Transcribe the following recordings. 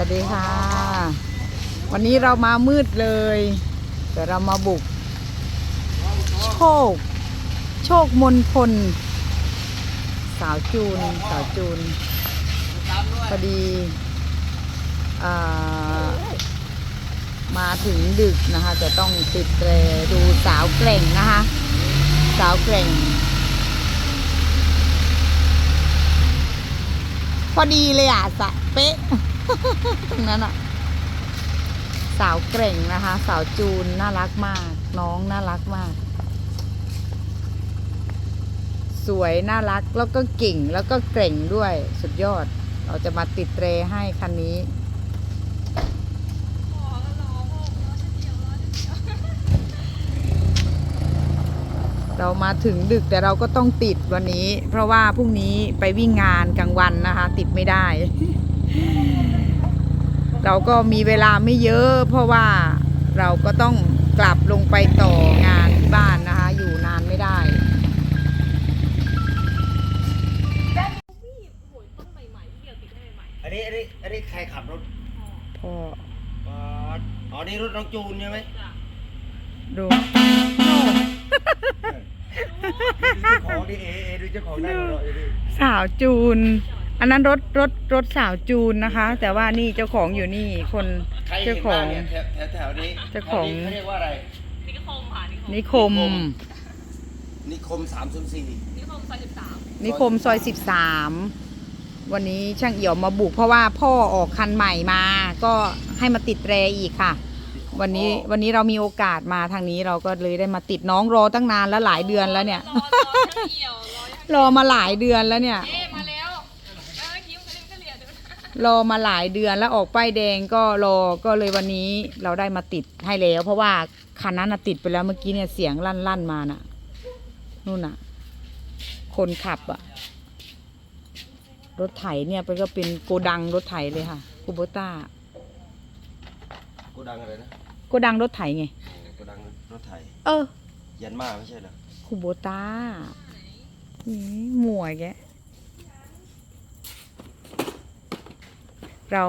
วัสดีค่ะ วันนี้เรามามืดเลยแต่เรามาบุก โชค โชคมนพล สาวจูน สาวจูนพอดีมาถึงดึกนะคะ จะต้องติดเตรดูสาวแกร่งนะคะ สาวแกร่ง พอดีเลยอะสะเป๊ะ ตรงนั้นอะสาวเกร่งนะคะ สาวจูนน่ารักมาก น้องน่ารักมาก สวยน่ารักแล้วก็เก่งแล้วก็เก่งด้วยสุดยอด เราจะมาติดเตรให้คันนี้เรามาถึงดึกแต่เราก็ต้องติดวันนี้ เพราะว่าพรุ่งนี้ไปวิ่งงานกลางวันนะคะ ติดไม่ได้ เราก็มีเวลาไม่เยอะ เพราะว่าเราก็ต้องกลับลงไปต่องานที่บ้านนะคะ อยู่นานไม่ได้อันนี้อันนี้อันนี้ใครขับรถพ่ออ๋ออ๋อนี่รถน้องจูนใช่ไหมดูดูเจ้าของดิเอเอดูเจ้าของได้หมดเลยดิสาวจูน อันนั้นรถรถรถสาวจูนนะคะ แต่ว่านี่เจ้าของอยู่นี่คนใครเจ้าเห็นขอบ้าง งเนี่ยแถวแถวแถวนี้เจ้าของ แถวนี้เขาเรียกว่าอะไร นิคมนิคมสามศูนย์สี่นิคมซอยสิบสามวันนี้ช่างเอี่ยวมาบุกเพราะว่าพ่อออกคันใหม่มา ก็ให้มาติดแตรอีกค่ะ วันนี้วันนี้เรามีโอกาสมาทางนี้เราก็เลยได้มาติดน้องรอตั้งนานแล้วหลายเดือนแล้วเนี่ย รอรอช่างเหี่ยวรอช่างรอมาหลายเดือนแล้วเนี่ย เอ๊ะมาแล้วเมื่อกี้มันก็เรียกก็เรียกเดี๋ยวนะรอมาหลายเดือนแล้วออกป้ายแดงก็รอก็เลยวันนี้เราได้มาติดให้แล้ว เพราะว่าคันนั้นน่ะติดไปแล้วเมื่อกี้เนี่ยเสียงลั่นลั่นๆมาน่ะนู่นน่ะ คนขับอะรถไถเนี่ยเป็นก็เป็นโกดังรถไถเลยค่ะคูโบต้าโกดังอะไรนะโกดังรถไถไงโกดังรถไถเออ ยันมาไม่ใช่เหรอคูโบต้านี่หมวยแก เรา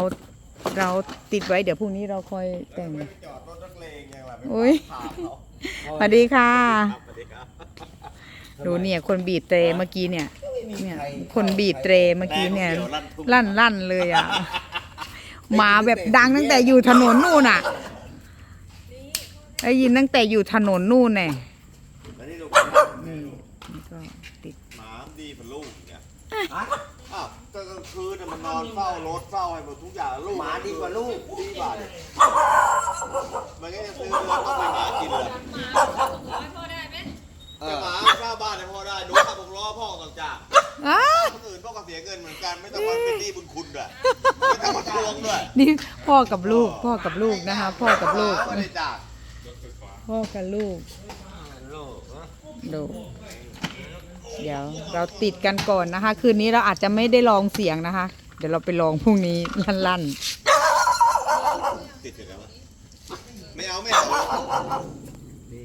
เราติดไว้เดี๋ยวพรุ่งนี้เราค่อยแต่ง จอดรถนักเลงยังไงอุ้ยสวัสดีค่ะดูเนี่ยคนบีบเตรเมื่อกี้เนี่ย เนี่ย คนบีบเตรเมื่อกี้เนี่ยลั่นลั่นเลยอะมาแบบดังตั้งแต่อยู่ถนนนู่นอะได้ยินตั้งแต่อยู่ถนนนู่นเนี่ยแล้วนี่ดูนี่นี่ ก็ติดหมาดีกว่าลูกเนี่ยอ้าวก็กลางคืนน่ะมันนอนเฝ้ารถเฝ้าให้หมดทุกอย่างลูกหมาดีกว่าลูกดีกว่าเนี่ยมันก็จะซื้อเรือต้องไปหากินเลยร้อยพ่อได้ไหมแต่หมาเฝ้าบ้านให้พ่อได้หนูขับผมล้อพ่อต่างจากอ้าคนอื่นพ่อก็เสียเงินเหมือนกันไม่ต้องมาเป็นหนี้บุญคุณด้วยไม่ต้องมาทวงด้วยนี่พ่อกับลูก พ่อกับลูกนะคะ พ่อกับลูก ไม่ได้จ่ายพ่อกับลูกลูกนะ ดู เดี๋ยวเราติดกันก่อนนะคะ คืนนี้เราอาจจะไม่ได้ลองเสียงนะคะ เดี๋ยวเราไปลองพรุ่งนี้ลั่นติดแล้วไม่เอาไม่เอานี่